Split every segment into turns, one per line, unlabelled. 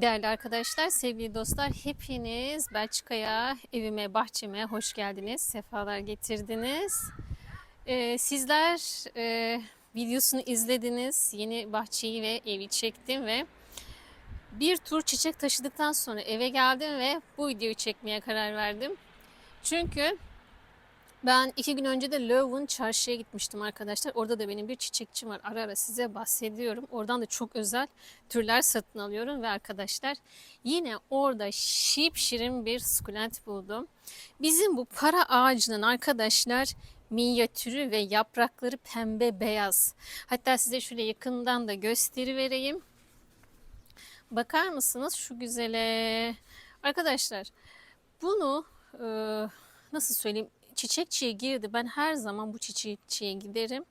Değerli arkadaşlar, sevgili dostlar, hepiniz Belçika'ya, evime, bahçeme hoş geldiniz, sefalar getirdiniz. Ee, sizler e, videosunu izlediniz, yeni bahçeyi ve evi çektim ve bir tur çiçek taşıdıktan sonra eve geldim ve bu videoyu çekmeye karar verdim. Çünkü ben iki gün önce de Leuven çarşıya gitmiştim arkadaşlar. Orada da benim bir çiçekçim var. Ara ara size bahsediyorum. Oradan da çok özel türler satın alıyorum ve arkadaşlar yine orada şipşirin bir sukulent buldum. Bizim bu para ağacının arkadaşlar minyatürü ve yaprakları pembe beyaz. Hatta size şöyle yakından da gösteri vereyim. Bakar mısınız şu güzele? Arkadaşlar bunu e, nasıl söyleyeyim? Çiçekçiye girdi. Ben her zaman bu çiçekçiye giderim.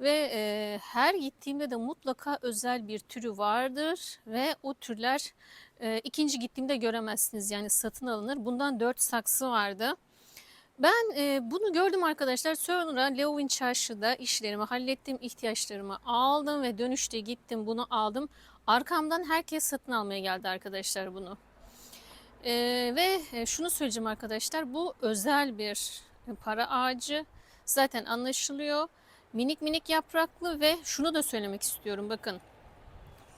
Ve e, her gittiğimde de mutlaka özel bir türü vardır. Ve o türler e, ikinci gittiğimde göremezsiniz. Yani satın alınır. Bundan dört saksı vardı. Ben e, bunu gördüm arkadaşlar. Sonra Leuven çarşıda işlerimi hallettim. ihtiyaçlarımı aldım ve dönüşte gittim bunu aldım. Arkamdan herkes satın almaya geldi arkadaşlar bunu. E, ve şunu söyleyeceğim arkadaşlar. Bu özel bir para ağacı zaten anlaşılıyor. Minik minik yapraklı ve şunu da söylemek istiyorum bakın.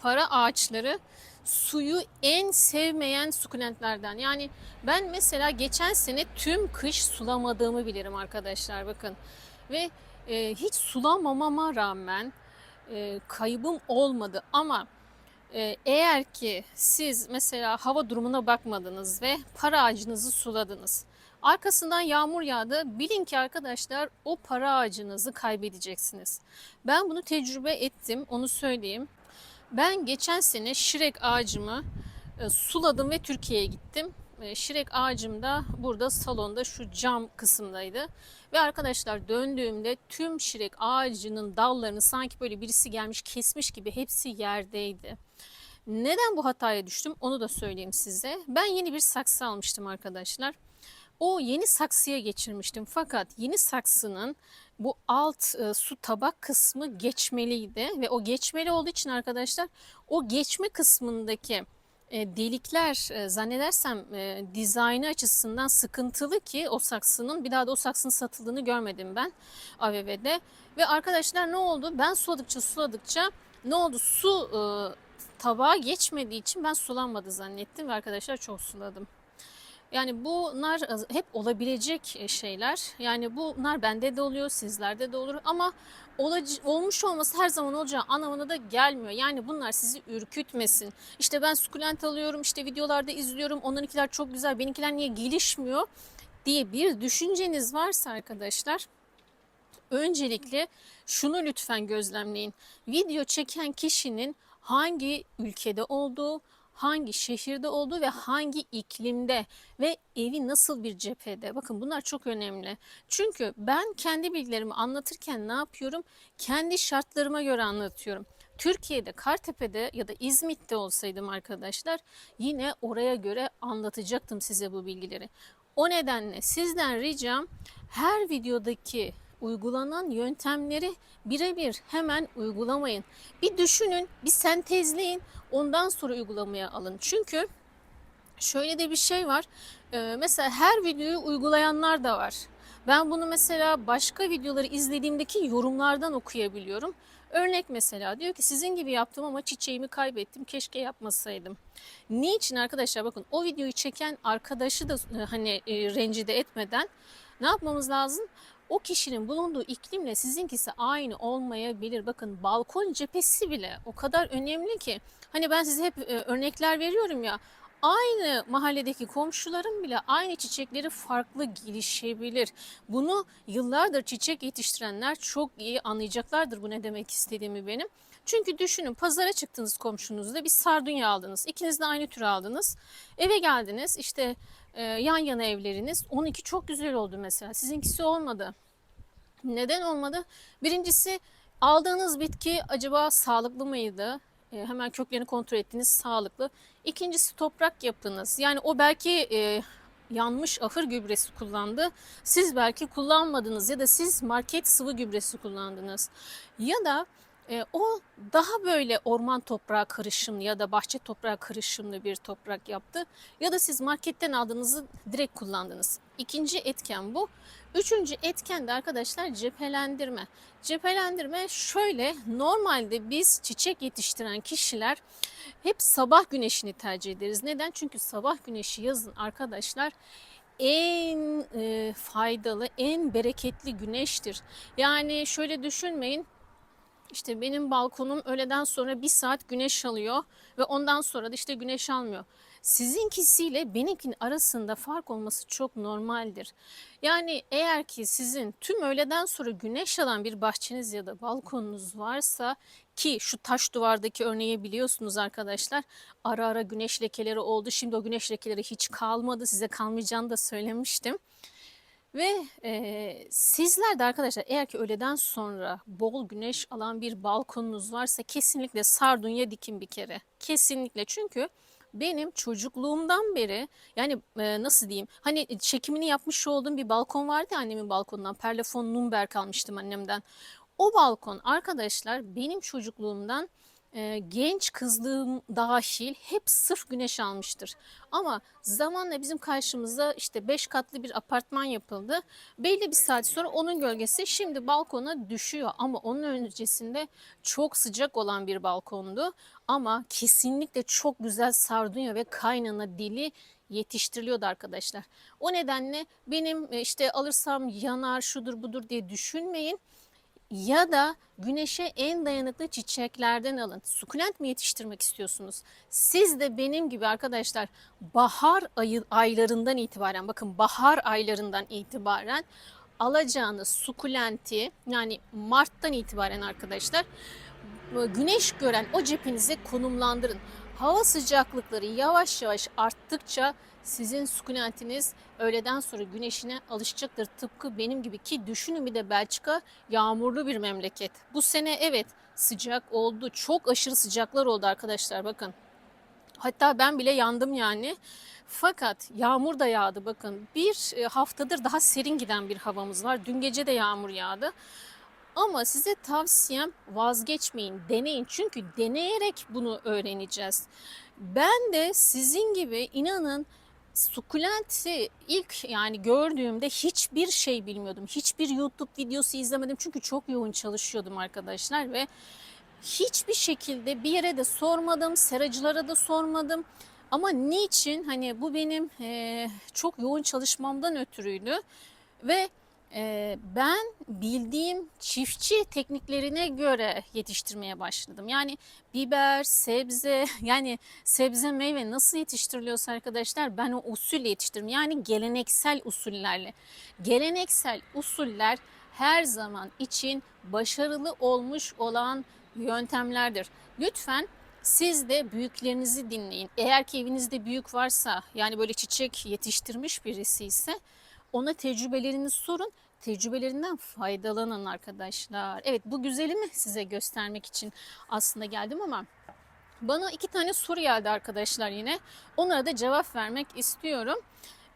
Para ağaçları suyu en sevmeyen sukulentlerden. Yani ben mesela geçen sene tüm kış sulamadığımı bilirim arkadaşlar bakın. Ve e, hiç sulamamama rağmen e, kaybım olmadı ama e, eğer ki siz mesela hava durumuna bakmadınız ve para ağacınızı suladınız Arkasından yağmur yağdı. Bilin ki arkadaşlar o para ağacınızı kaybedeceksiniz. Ben bunu tecrübe ettim onu söyleyeyim. Ben geçen sene şirek ağacımı e, suladım ve Türkiye'ye gittim. E, şirek ağacım da burada salonda şu cam kısımdaydı. Ve arkadaşlar döndüğümde tüm şirek ağacının dallarını sanki böyle birisi gelmiş kesmiş gibi hepsi yerdeydi. Neden bu hataya düştüm onu da söyleyeyim size. Ben yeni bir saksı almıştım arkadaşlar. O yeni saksıya geçirmiştim fakat yeni saksının bu alt e, su tabak kısmı geçmeliydi ve o geçmeli olduğu için arkadaşlar o geçme kısmındaki e, delikler e, zannedersem e, dizaynı açısından sıkıntılı ki o saksının bir daha da o saksının satıldığını görmedim ben AVV'de. Ve arkadaşlar ne oldu? Ben suladıkça suladıkça ne oldu? Su e, tabağa geçmediği için ben sulanmadı zannettim ve arkadaşlar çok suladım. Yani bunlar hep olabilecek e, şeyler. Yani bunlar bende de oluyor, sizlerde de olur ama olmuş olması her zaman olacağı anlamına da gelmiyor. Yani bunlar sizi ürkütmesin. İşte ben sukulent alıyorum, işte videolarda izliyorum, onlarınkiler çok güzel, benimkiler niye gelişmiyor diye bir düşünceniz varsa arkadaşlar öncelikle şunu lütfen gözlemleyin. Video çeken kişinin hangi ülkede olduğu, hangi şehirde olduğu ve hangi iklimde ve evi nasıl bir cephede. Bakın bunlar çok önemli. Çünkü ben kendi bilgilerimi anlatırken ne yapıyorum? Kendi şartlarıma göre anlatıyorum. Türkiye'de Kartepe'de ya da İzmit'te olsaydım arkadaşlar yine oraya göre anlatacaktım size bu bilgileri. O nedenle sizden ricam her videodaki uygulanan yöntemleri birebir hemen uygulamayın. Bir düşünün, bir sentezleyin, ondan sonra uygulamaya alın. Çünkü şöyle de bir şey var. Ee, mesela her videoyu uygulayanlar da var. Ben bunu mesela başka videoları izlediğimdeki yorumlardan okuyabiliyorum. Örnek mesela diyor ki sizin gibi yaptım ama çiçeğimi kaybettim. Keşke yapmasaydım. Niçin arkadaşlar bakın o videoyu çeken arkadaşı da hani e, rencide etmeden ne yapmamız lazım? O kişinin bulunduğu iklimle sizinkisi aynı olmayabilir. Bakın balkon cephesi bile o kadar önemli ki. Hani ben size hep e, örnekler veriyorum ya. Aynı mahalledeki komşuların bile aynı çiçekleri farklı gelişebilir. Bunu yıllardır çiçek yetiştirenler çok iyi anlayacaklardır bu ne demek istediğimi benim. Çünkü düşünün pazara çıktınız komşunuzla bir sardunya aldınız. İkiniz de aynı tür aldınız. Eve geldiniz işte e, yan yana evleriniz. Onunki çok güzel oldu mesela. Sizinkisi olmadı. Neden olmadı? Birincisi aldığınız bitki acaba sağlıklı mıydı? E, hemen köklerini kontrol ettiğiniz sağlıklı. İkincisi toprak yapınız. Yani o belki e, yanmış ahır gübresi kullandı. Siz belki kullanmadınız ya da siz market sıvı gübresi kullandınız. Ya da E, o daha böyle orman toprağı karışımlı ya da bahçe toprağı karışımlı bir toprak yaptı. Ya da siz marketten aldığınızı direkt kullandınız. İkinci etken bu. Üçüncü etken de arkadaşlar cephelendirme. Cephelendirme şöyle normalde biz çiçek yetiştiren kişiler hep sabah güneşini tercih ederiz. Neden? Çünkü sabah güneşi yazın arkadaşlar en e, faydalı, en bereketli güneştir. Yani şöyle düşünmeyin. İşte benim balkonum öğleden sonra bir saat güneş alıyor ve ondan sonra da işte güneş almıyor. Sizinkisiyle benimkinin arasında fark olması çok normaldir. Yani eğer ki sizin tüm öğleden sonra güneş alan bir bahçeniz ya da balkonunuz varsa ki şu taş duvardaki örneği biliyorsunuz arkadaşlar. Ara ara güneş lekeleri oldu. Şimdi o güneş lekeleri hiç kalmadı. Size kalmayacağını da söylemiştim. Ve e, sizler de arkadaşlar eğer ki öğleden sonra bol güneş alan bir balkonunuz varsa kesinlikle sardunya dikin bir kere. Kesinlikle çünkü benim çocukluğumdan beri yani e, nasıl diyeyim hani çekimini yapmış olduğum bir balkon vardı ya annemin balkonundan Perlefon Numberg almıştım annemden. O balkon arkadaşlar benim çocukluğumdan e, genç kızlığım dahil hep sırf güneş almıştır. Ama zamanla bizim karşımıza işte 5 katlı bir apartman yapıldı. Belli bir saat sonra onun gölgesi şimdi balkona düşüyor. Ama onun öncesinde çok sıcak olan bir balkondu. Ama kesinlikle çok güzel sardunya ve kaynana dili yetiştiriliyordu arkadaşlar. O nedenle benim e, işte alırsam yanar şudur budur diye düşünmeyin ya da güneşe en dayanıklı çiçeklerden alın. Sukulent mi yetiştirmek istiyorsunuz? Siz de benim gibi arkadaşlar bahar ayı, aylarından itibaren bakın bahar aylarından itibaren alacağınız sukulenti yani Mart'tan itibaren arkadaşlar güneş gören o cephenize konumlandırın. Hava sıcaklıkları yavaş yavaş arttıkça sizin sukulentiniz öğleden sonra güneşine alışacaktır. Tıpkı benim gibi ki düşünün bir de Belçika yağmurlu bir memleket. Bu sene evet sıcak oldu. Çok aşırı sıcaklar oldu arkadaşlar bakın. Hatta ben bile yandım yani. Fakat yağmur da yağdı bakın. Bir e, haftadır daha serin giden bir havamız var. Dün gece de yağmur yağdı. Ama size tavsiyem vazgeçmeyin, deneyin. Çünkü deneyerek bunu öğreneceğiz. Ben de sizin gibi inanın sukulenti ilk yani gördüğümde hiçbir şey bilmiyordum. Hiçbir YouTube videosu izlemedim çünkü çok yoğun çalışıyordum arkadaşlar ve hiçbir şekilde bir yere de sormadım, seracılara da sormadım. Ama niçin? Hani bu benim e, çok yoğun çalışmamdan ötürüydü ve ben bildiğim çiftçi tekniklerine göre yetiştirmeye başladım. Yani biber, sebze yani sebze meyve nasıl yetiştiriliyorsa arkadaşlar ben o usulle yetiştiririm. Yani geleneksel usullerle. Geleneksel usuller her zaman için başarılı olmuş olan yöntemlerdir. Lütfen siz de büyüklerinizi dinleyin. Eğer ki evinizde büyük varsa yani böyle çiçek yetiştirmiş birisi ise ona tecrübelerini sorun. Tecrübelerinden faydalanın arkadaşlar. Evet bu güzelimi size göstermek için aslında geldim ama bana iki tane soru geldi arkadaşlar yine. Onlara da cevap vermek istiyorum.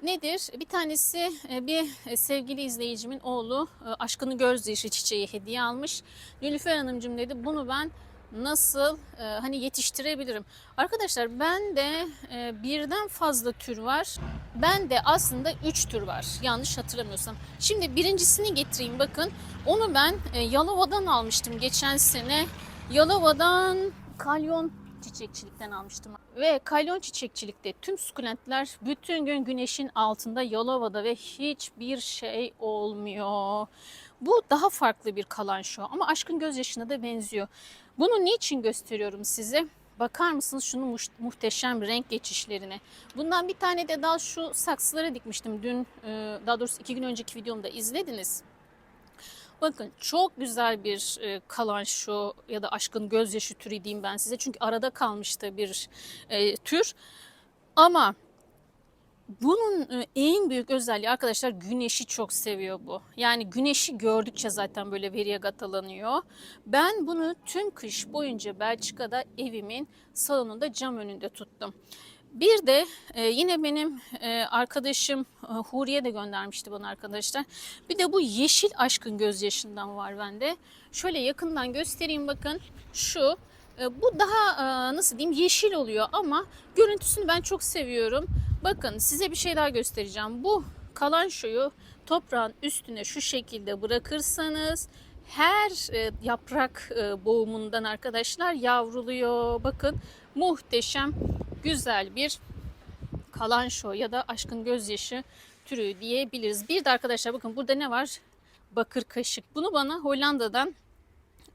Nedir? Bir tanesi e, bir sevgili izleyicimin oğlu e, aşkını gözyaşı çiçeği hediye almış. Nilüfer Hanımcığım dedi bunu ben nasıl e, hani yetiştirebilirim? Arkadaşlar ben de e, birden fazla tür var. Ben de aslında 3 tür var. Yanlış hatırlamıyorsam. Şimdi birincisini getireyim bakın. Onu ben e, Yalova'dan almıştım geçen sene. Yalova'dan kalyon çiçekçilikten almıştım. Ve kalyon çiçekçilikte tüm sukulentler bütün gün güneşin altında Yalova'da ve hiçbir şey olmuyor. Bu daha farklı bir kalan ama aşkın gözyaşına da benziyor. Bunu niçin gösteriyorum size? Bakar mısınız şunun muhteşem renk geçişlerine. Bundan bir tane de dal şu saksılara dikmiştim. Dün e, daha doğrusu iki gün önceki videomda izlediniz. Bakın çok güzel bir e, kalan şu ya da aşkın gözyaşı türü diyeyim ben size. Çünkü arada kalmıştı bir e, tür. Ama bunun e, en büyük özelliği arkadaşlar güneşi çok seviyor bu. Yani güneşi gördükçe zaten böyle variegatlanıyor. Ben bunu tüm kış boyunca Belçika'da evimin salonunda cam önünde tuttum. Bir de e, yine benim e, arkadaşım e, Huriye de göndermişti bana arkadaşlar. Bir de bu yeşil aşkın gözyaşından var bende. Şöyle yakından göstereyim bakın. Şu bu daha e, nasıl diyeyim yeşil oluyor ama görüntüsünü ben çok seviyorum. Bakın size bir şey daha göstereceğim. Bu kalan şuyu toprağın üstüne şu şekilde bırakırsanız her e, yaprak e, boğumundan arkadaşlar yavruluyor. Bakın muhteşem güzel bir kalanşo ya da aşkın gözyaşı türü diyebiliriz. Bir de arkadaşlar bakın burada ne var? Bakır kaşık. Bunu bana Hollanda'dan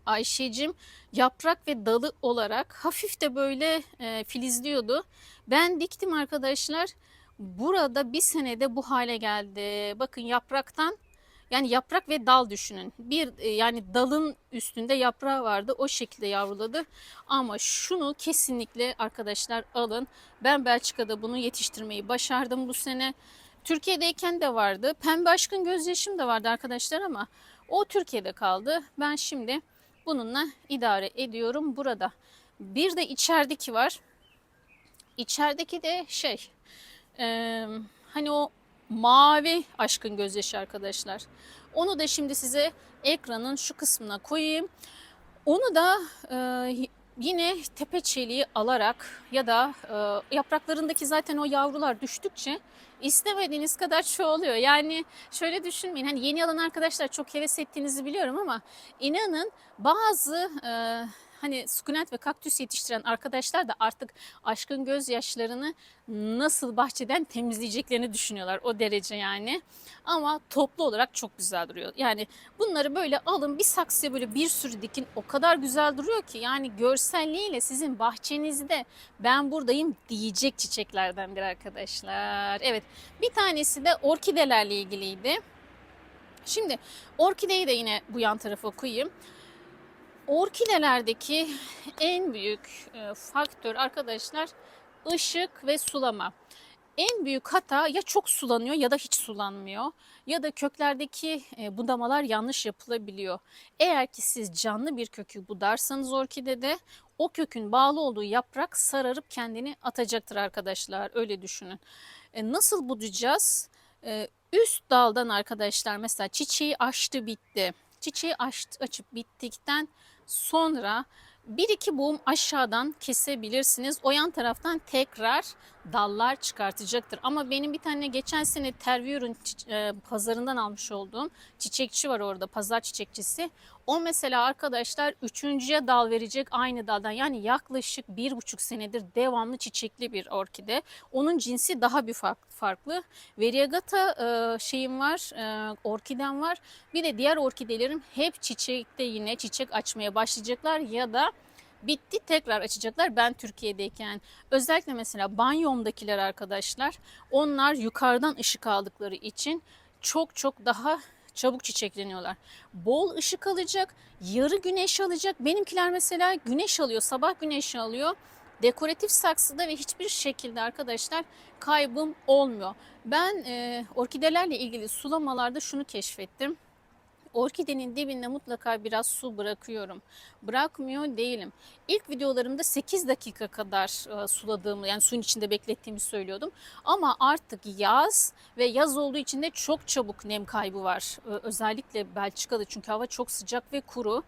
Ayşe'cim yaprak ve dalı olarak hafif de böyle e, filizliyordu. Ben diktim arkadaşlar. Burada bir senede bu hale geldi. Bakın yapraktan yani yaprak ve dal düşünün. Bir e, yani dalın üstünde yaprağı vardı. O şekilde yavruladı. Ama şunu kesinlikle arkadaşlar alın. Ben Belçika'da bunu yetiştirmeyi başardım bu sene. Türkiye'deyken de vardı. Pembe aşkın gözyaşım da vardı arkadaşlar ama o Türkiye'de kaldı. Ben şimdi bununla idare ediyorum burada. Bir de içerideki var. İçerideki de şey e, hani o mavi aşkın gözyaşı arkadaşlar. Onu da şimdi size ekranın şu kısmına koyayım. Onu da e, yine tepe çeliği alarak ya da e, yapraklarındaki zaten o yavrular düştükçe istemediğiniz kadar çoğalıyor. Yani şöyle düşünmeyin hani yeni alan arkadaşlar çok heves ettiğinizi biliyorum ama inanın bazı e, hani sukulent ve kaktüs yetiştiren arkadaşlar da artık aşkın gözyaşlarını nasıl bahçeden temizleyeceklerini düşünüyorlar o derece yani. Ama toplu olarak çok güzel duruyor. Yani bunları böyle alın bir saksıya böyle bir sürü dikin o kadar güzel duruyor ki yani görselliğiyle sizin bahçenizde ben buradayım diyecek çiçeklerdendir arkadaşlar. Evet bir tanesi de orkidelerle ilgiliydi. Şimdi orkideyi de yine bu yan tarafa koyayım. Orkidelerdeki en büyük e, faktör arkadaşlar ışık ve sulama. En büyük hata ya çok sulanıyor ya da hiç sulanmıyor ya da köklerdeki e, budamalar yanlış yapılabiliyor. Eğer ki siz canlı bir kökü budarsanız orkidede o kökün bağlı olduğu yaprak sararıp kendini atacaktır arkadaşlar öyle düşünün. E, nasıl budayacağız? Üst daldan arkadaşlar mesela çiçeği açtı bitti. Çiçeği açtı, açıp bittikten Sonra bir iki boğum aşağıdan kesebilirsiniz. O yan taraftan tekrar dallar çıkartacaktır. Ama benim bir tane geçen sene Terviyor'un e, pazarından almış olduğum çiçekçi var orada pazar çiçekçisi. O mesela arkadaşlar üçüncüye dal verecek aynı daldan yani yaklaşık bir buçuk senedir devamlı çiçekli bir orkide. Onun cinsi daha bir farklı. Variegata e, şeyim var, e, orkidem var. Bir de diğer orkidelerim hep çiçekte yine çiçek açmaya başlayacaklar ya da bitti tekrar açacaklar ben Türkiye'deyken. Özellikle mesela banyomdakiler arkadaşlar onlar yukarıdan ışık aldıkları için çok çok daha çabuk çiçekleniyorlar. Bol ışık alacak, yarı güneş alacak. Benimkiler mesela güneş alıyor, sabah güneş alıyor. Dekoratif saksıda ve hiçbir şekilde arkadaşlar kaybım olmuyor. Ben e, orkidelerle ilgili sulamalarda şunu keşfettim. Orkidenin dibinde mutlaka biraz su bırakıyorum. Bırakmıyor değilim. İlk videolarımda 8 dakika kadar e, suladığımı yani suyun içinde beklettiğimi söylüyordum. Ama artık yaz ve yaz olduğu için de çok çabuk nem kaybı var. E, özellikle Belçika'da çünkü hava çok sıcak ve kuru.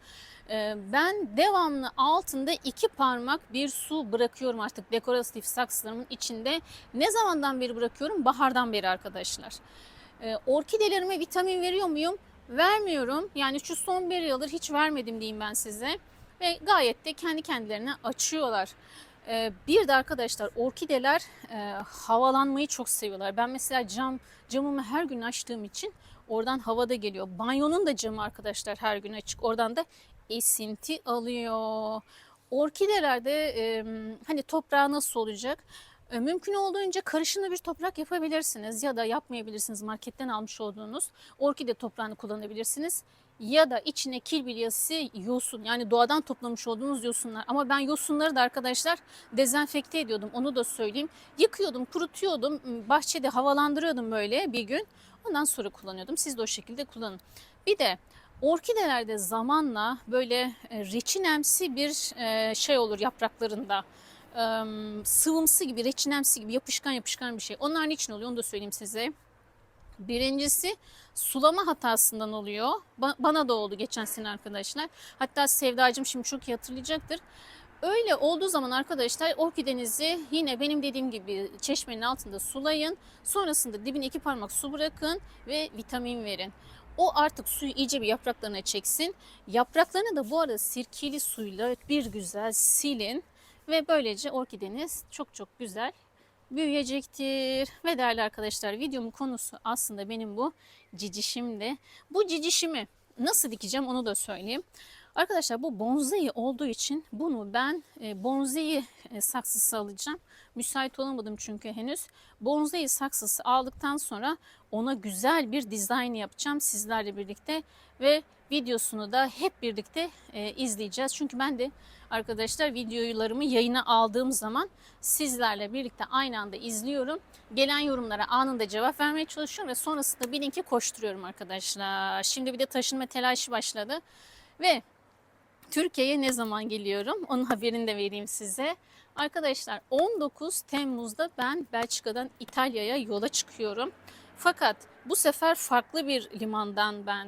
E, ben devamlı altında iki parmak bir su bırakıyorum artık dekoratif saksılarımın içinde. Ne zamandan beri bırakıyorum? Bahardan beri arkadaşlar. Orkidelerime vitamin veriyor muyum? Vermiyorum. Yani şu son bir yıldır hiç vermedim diyeyim ben size. Ve gayet de kendi kendilerine açıyorlar. Ee, bir de arkadaşlar orkideler e, havalanmayı çok seviyorlar. Ben mesela cam camımı her gün açtığım için oradan havada geliyor. Banyonun da camı arkadaşlar her gün açık. Oradan da esinti alıyor. Orkidelerde hani toprağı nasıl olacak? E, mümkün olduğunca karışımlı bir toprak yapabilirsiniz ya da yapmayabilirsiniz marketten almış olduğunuz orkide toprağını kullanabilirsiniz. Ya da içine kil bilyası yosun yani doğadan toplamış olduğunuz yosunlar. Ama ben yosunları da arkadaşlar dezenfekte ediyordum onu da söyleyeyim. Yıkıyordum, kurutuyordum, bahçede havalandırıyordum böyle bir gün. Ondan sonra kullanıyordum. Siz de o şekilde kullanın. Bir de orkidelerde zamanla böyle e, reçinemsi bir e, şey olur yapraklarında ım, sıvımsı gibi, reçinemsi gibi yapışkan yapışkan bir şey. Onlar niçin oluyor onu da söyleyeyim size. Birincisi sulama hatasından oluyor. Ba- bana da oldu geçen sene arkadaşlar. Hatta Sevdacığım şimdi çok iyi hatırlayacaktır. Öyle olduğu zaman arkadaşlar orkidenizi yine benim dediğim gibi çeşmenin altında sulayın. Sonrasında dibine iki parmak su bırakın ve vitamin verin. O artık suyu iyice bir yapraklarına çeksin. Yapraklarını da bu arada sirkeli suyla bir güzel silin. Ve böylece orkideniz çok çok güzel büyüyecektir. Ve değerli arkadaşlar videomun konusu aslında benim bu cicişimdi. Bu cicişimi nasıl dikeceğim onu da söyleyeyim. Arkadaşlar bu bonsai olduğu için bunu ben e, bonsai e, saksısı alacağım. Müsait olamadım çünkü henüz. Bonsai saksısı aldıktan sonra ona güzel bir dizayn yapacağım sizlerle birlikte ve videosunu da hep birlikte e, izleyeceğiz. Çünkü ben de arkadaşlar videolarımı yayına aldığım zaman sizlerle birlikte aynı anda izliyorum. Gelen yorumlara anında cevap vermeye çalışıyorum ve sonrasında bir linki koşturuyorum arkadaşlar. Şimdi bir de taşınma telaşı başladı ve Türkiye'ye ne zaman geliyorum? Onun haberini de vereyim size. Arkadaşlar 19 Temmuz'da ben Belçika'dan İtalya'ya yola çıkıyorum. Fakat bu sefer farklı bir limandan ben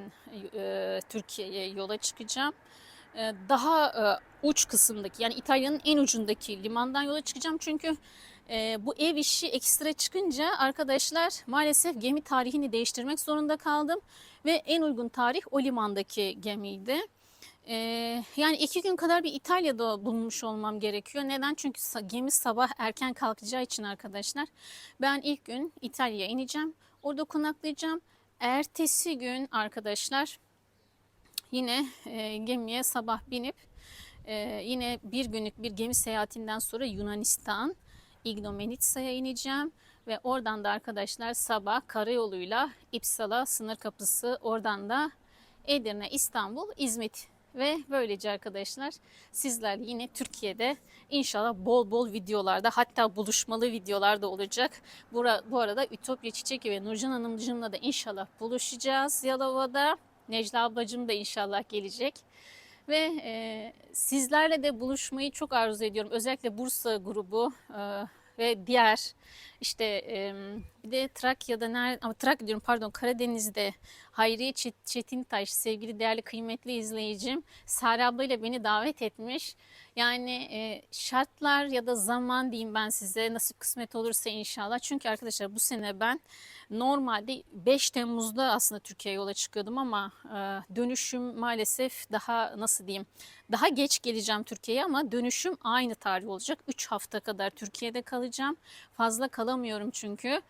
e, Türkiye'ye yola çıkacağım. E, daha e, uç kısımdaki yani İtalya'nın en ucundaki limandan yola çıkacağım. Çünkü e, bu ev işi ekstra çıkınca arkadaşlar maalesef gemi tarihini değiştirmek zorunda kaldım. Ve en uygun tarih o limandaki gemiydi. Ee, yani iki gün kadar bir İtalya'da bulunmuş olmam gerekiyor. Neden? Çünkü gemi sabah erken kalkacağı için arkadaşlar. Ben ilk gün İtalya'ya ineceğim. Orada konaklayacağım. Ertesi gün arkadaşlar yine e, gemiye sabah binip e, yine bir günlük bir gemi seyahatinden sonra Yunanistan Ignomenitsa'ya ineceğim. Ve oradan da arkadaşlar sabah karayoluyla İpsala sınır kapısı oradan da Edirne, İstanbul, İzmit ve böylece arkadaşlar sizler yine Türkiye'de inşallah bol bol videolarda hatta buluşmalı videolar da olacak. Bu, bu arada Ütopya Çiçek ve Nurcan Hanımcığımla da inşallah buluşacağız Yalova'da. Necla ablacığım da inşallah gelecek. Ve e, sizlerle de buluşmayı çok arzu ediyorum. Özellikle Bursa grubu e, ve diğer işte e, bir de Trakya'da nerede ama Trakya diyorum pardon Karadeniz'de Hayriye Çet- Çetintaş sevgili değerli kıymetli izleyicim Sare abla ile beni davet etmiş. Yani e, şartlar ya da zaman diyeyim ben size nasip kısmet olursa inşallah. Çünkü arkadaşlar bu sene ben normalde 5 Temmuz'da aslında Türkiye'ye yola çıkıyordum ama e, dönüşüm maalesef daha nasıl diyeyim daha geç geleceğim Türkiye'ye ama dönüşüm aynı tarih olacak. 3 hafta kadar Türkiye'de kalacağım. Fazla kalamıyorum çünkü.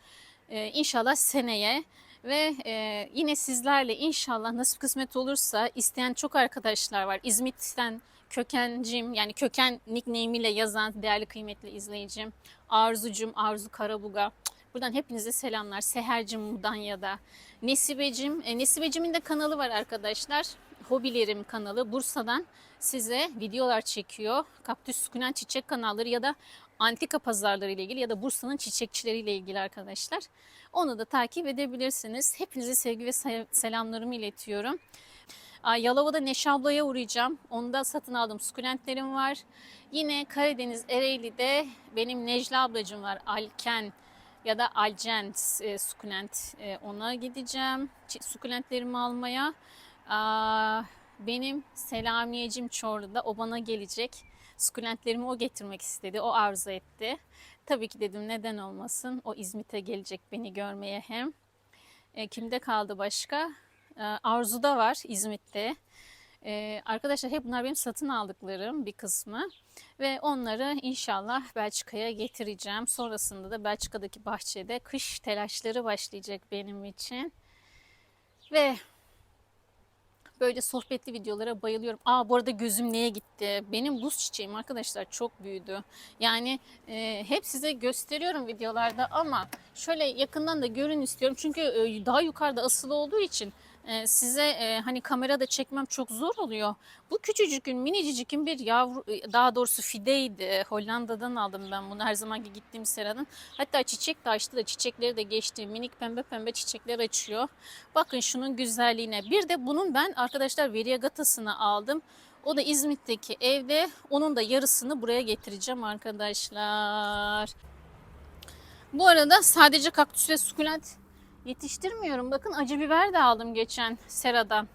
Ee, inşallah seneye ve e, yine sizlerle inşallah nasip kısmet olursa isteyen çok arkadaşlar var. İzmit'ten kökencim yani köken nickname ile yazan değerli kıymetli izleyicim. Arzucum, Arzu Karabuga. Buradan hepinize selamlar. Sehercim Mudanya'da. Nesibecim, e, Nesibecim'in de kanalı var arkadaşlar. Hobilerim kanalı Bursa'dan size videolar çekiyor. Kaktüs sukulent çiçek kanalları ya da antika pazarları ile ilgili ya da Bursa'nın çiçekçileriyle ilgili arkadaşlar. Onu da takip edebilirsiniz. Hepinize sevgi ve se- selamlarımı iletiyorum. Yalova'da Neşe ablaya uğrayacağım. Onda satın aldığım sukulentlerim var. Yine Karadeniz Ereğli'de benim Necla ablacım var. Alken ya da Alcent e, sukulent e, ona gideceğim. Ç- Sukulentlerimi almaya. Aa, benim Selamiyecim Çorlu'da o bana gelecek. Sukulentlerimi o getirmek istedi. O arzu etti. Tabii ki dedim neden olmasın. O İzmit'e gelecek beni görmeye hem. E, kimde kaldı başka? E, Arzu'da var İzmit'te. E, arkadaşlar hep bunlar benim satın aldıklarım bir kısmı. Ve onları inşallah Belçika'ya getireceğim. Sonrasında da Belçika'daki bahçede kış telaşları başlayacak benim için. Ve böyle sohbetli videolara bayılıyorum. Aa bu arada gözüm neye gitti? Benim buz çiçeğim arkadaşlar çok büyüdü. Yani e, hep size gösteriyorum videolarda ama şöyle yakından da görün istiyorum. Çünkü e, daha yukarıda asılı olduğu için e, size e, hani kamerada çekmem çok zor oluyor. Bu küçücükün minicicikin bir yavru e, daha doğrusu fideydi. Hollanda'dan aldım ben bunu her zamanki gittiğim seranın. Hatta çiçek de açtı da çiçekleri de geçti. Minik pembe pembe çiçekler açıyor. Bakın şunun güzelliğine. Bir de bunun ben arkadaşlar variegatasını aldım. O da İzmit'teki evde. Onun da yarısını buraya getireceğim arkadaşlar. Bu arada sadece kaktüs ve sukulent yetiştirmiyorum. Bakın acı biber de aldım geçen Sera'dan.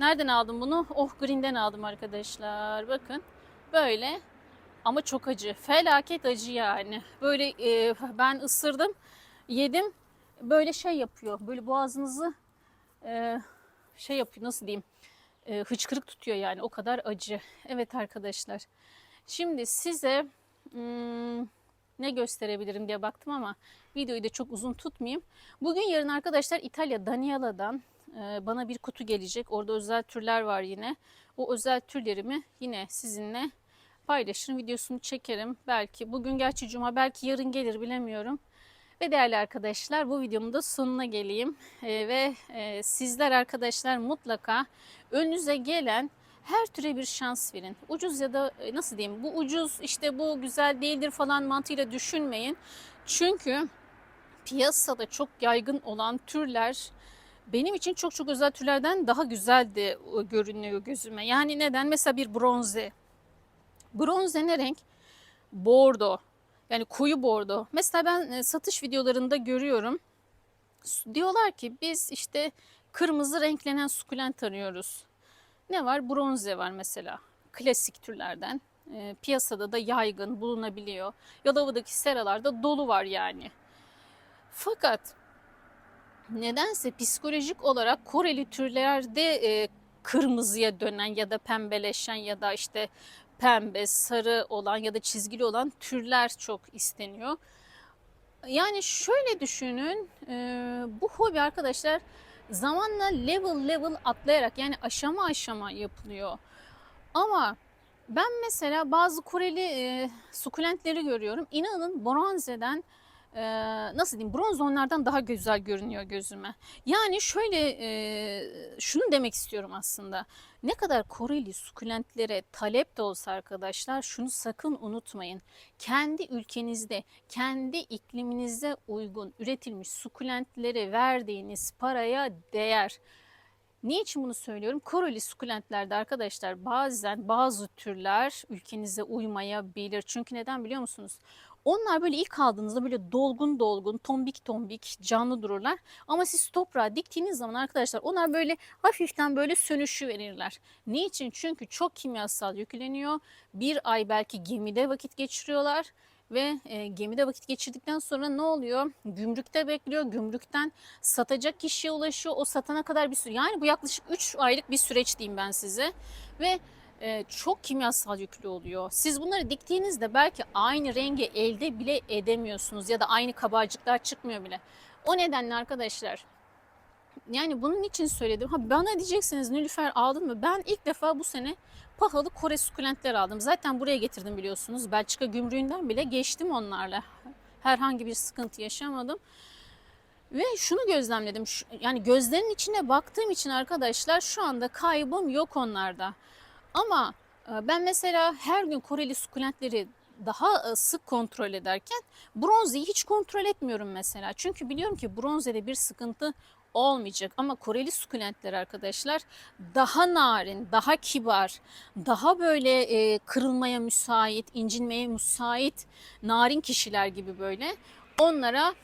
Nereden aldım bunu? Oh Green'den aldım arkadaşlar. Bakın böyle ama çok acı. Felaket acı yani. Böyle e, ben ısırdım, yedim. Böyle şey yapıyor. Böyle boğazınızı e, şey yapıyor nasıl diyeyim? E, hıçkırık tutuyor yani. O kadar acı. Evet arkadaşlar. Şimdi size hmm, ne gösterebilirim diye baktım ama videoyu da çok uzun tutmayayım. Bugün yarın arkadaşlar İtalya Daniela'dan e, bana bir kutu gelecek. Orada özel türler var yine. O özel türlerimi yine sizinle paylaşırım. Videosunu çekerim. Belki bugün gerçi cuma belki yarın gelir bilemiyorum. Ve değerli arkadaşlar bu videomun da sonuna geleyim. E, ve e, sizler arkadaşlar mutlaka önünüze gelen her türe bir şans verin. Ucuz ya da e, nasıl diyeyim bu ucuz işte bu güzel değildir falan mantığıyla düşünmeyin. Çünkü piyasada çok yaygın olan türler benim için çok çok özel türlerden daha güzel de görünüyor gözüme. Yani neden? Mesela bir bronze. Bronze ne renk? Bordo. Yani koyu bordo. Mesela ben e, satış videolarında görüyorum. Diyorlar ki biz işte kırmızı renklenen sukulent arıyoruz. Ne var? Bronze var mesela. Klasik türlerden. E, piyasada da yaygın bulunabiliyor. Yalova'daki seralarda dolu var yani. Fakat nedense psikolojik olarak Koreli türlerde e, kırmızıya dönen ya da pembeleşen ya da işte pembe, sarı olan ya da çizgili olan türler çok isteniyor. Yani şöyle düşünün, e, bu hobi arkadaşlar zamanla level level atlayarak yani aşama aşama yapılıyor. Ama ben mesela bazı Koreli e, sukulentleri görüyorum. İnanın bronzeden e, nasıl diyeyim bronz onlardan daha güzel görünüyor gözüme. Yani şöyle e, şunu demek istiyorum aslında. Ne kadar Koreli sukulentlere talep de olsa arkadaşlar şunu sakın unutmayın. Kendi ülkenizde, kendi ikliminize uygun üretilmiş sukulentlere verdiğiniz paraya değer. Niçin bunu söylüyorum? Koreli sukulentlerde arkadaşlar bazen bazı türler ülkenize uymayabilir. Çünkü neden biliyor musunuz? Onlar böyle ilk aldığınızda böyle dolgun dolgun, tombik tombik, canlı dururlar. Ama siz toprağa diktiğiniz zaman arkadaşlar onlar böyle hafiften böyle sönüşü verirler. Niçin? Çünkü çok kimyasal yükleniyor. Bir ay belki gemide vakit geçiriyorlar ve e, gemide vakit geçirdikten sonra ne oluyor? Gümrükte bekliyor. Gümrükten satacak kişiye ulaşıyor. O satana kadar bir süre. Yani bu yaklaşık 3 aylık bir süreç diyeyim ben size. Ve e, çok kimyasal yüklü oluyor. Siz bunları diktiğinizde belki aynı rengi elde bile edemiyorsunuz ya da aynı kabarcıklar çıkmıyor bile. O nedenle arkadaşlar yani bunun için söyledim. Ha bana diyeceksiniz Nilüfer aldın mı? Ben ilk defa bu sene pahalı Kore sukulentler aldım. Zaten buraya getirdim biliyorsunuz. Belçika gümrüğünden bile geçtim onlarla. Herhangi bir sıkıntı yaşamadım. Ve şunu gözlemledim. Yani gözlerin içine baktığım için arkadaşlar şu anda kaybım yok onlarda. Ama e, ben mesela her gün Koreli sukulentleri daha e, sık kontrol ederken bronzeyi hiç kontrol etmiyorum mesela. Çünkü biliyorum ki bronzede bir sıkıntı olmayacak. Ama Koreli sukulentler arkadaşlar daha narin, daha kibar, daha böyle e, kırılmaya müsait, incinmeye müsait narin kişiler gibi böyle onlara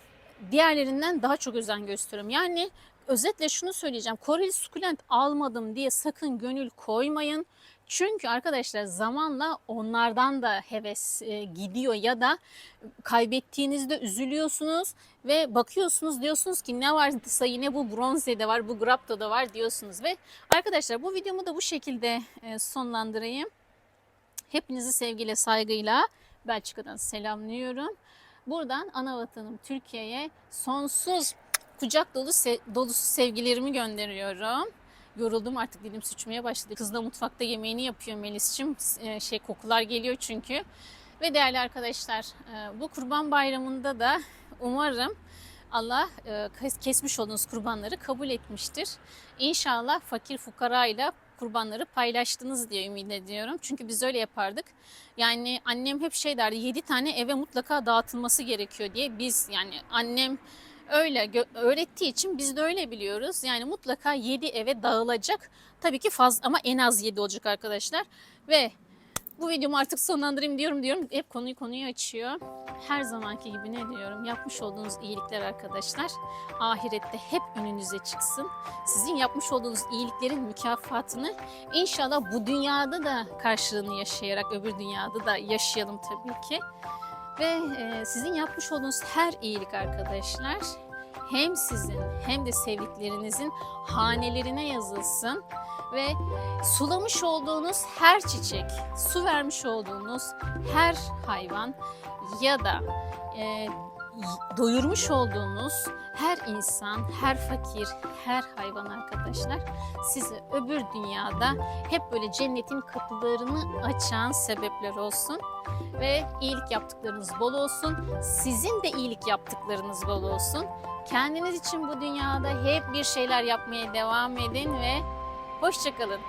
diğerlerinden daha çok özen gösteriyorum. Yani özetle şunu söyleyeceğim. Koreli sukulent almadım diye sakın gönül koymayın. Çünkü arkadaşlar zamanla onlardan da heves e, gidiyor ya da kaybettiğinizde üzülüyorsunuz ve bakıyorsunuz diyorsunuz ki ne varsa yine bu bronzede var, bu grapto'da var diyorsunuz ve arkadaşlar bu videomu da bu şekilde e, sonlandırayım. Hepinizi sevgiyle, saygıyla Belçika'dan selamlıyorum. Buradan ana vatanım Türkiye'ye sonsuz kucak dolu dolusu sevgilerimi gönderiyorum. Yoruldum artık dilim sıçmaya başladı. Kız da mutfakta yemeğini yapıyor Melis'cim. Ee, şey kokular geliyor çünkü. Ve değerli arkadaşlar e, bu kurban bayramında da umarım Allah e, kesmiş olduğunuz kurbanları kabul etmiştir. İnşallah fakir fukarayla kurbanları paylaştınız diye ümit ediyorum. Çünkü biz öyle yapardık. Yani annem hep şey derdi 7 tane eve mutlaka dağıtılması gerekiyor diye. Biz yani annem öyle öğrettiği için biz de öyle biliyoruz. Yani mutlaka 7 eve dağılacak. Tabii ki fazla ama en az 7 olacak arkadaşlar. Ve bu videomu artık sonlandırayım diyorum diyorum. Hep konuyu konuyu açıyor. Her zamanki gibi ne diyorum? Yapmış olduğunuz iyilikler arkadaşlar ahirette hep önünüze çıksın. Sizin yapmış olduğunuz iyiliklerin mükafatını inşallah bu dünyada da karşılığını yaşayarak öbür dünyada da yaşayalım tabii ki. Ve e, sizin yapmış olduğunuz her iyilik arkadaşlar hem sizin hem de sevdiklerinizin hanelerine yazılsın ve sulamış olduğunuz her çiçek, su vermiş olduğunuz her hayvan ya da e, doyurmuş olduğunuz her insan, her fakir, her hayvan arkadaşlar size öbür dünyada hep böyle cennetin kapılarını açan sebepler olsun ve iyilik yaptıklarınız bol olsun. Sizin de iyilik yaptıklarınız bol olsun. Kendiniz için bu dünyada hep bir şeyler yapmaya devam edin ve hoşçakalın.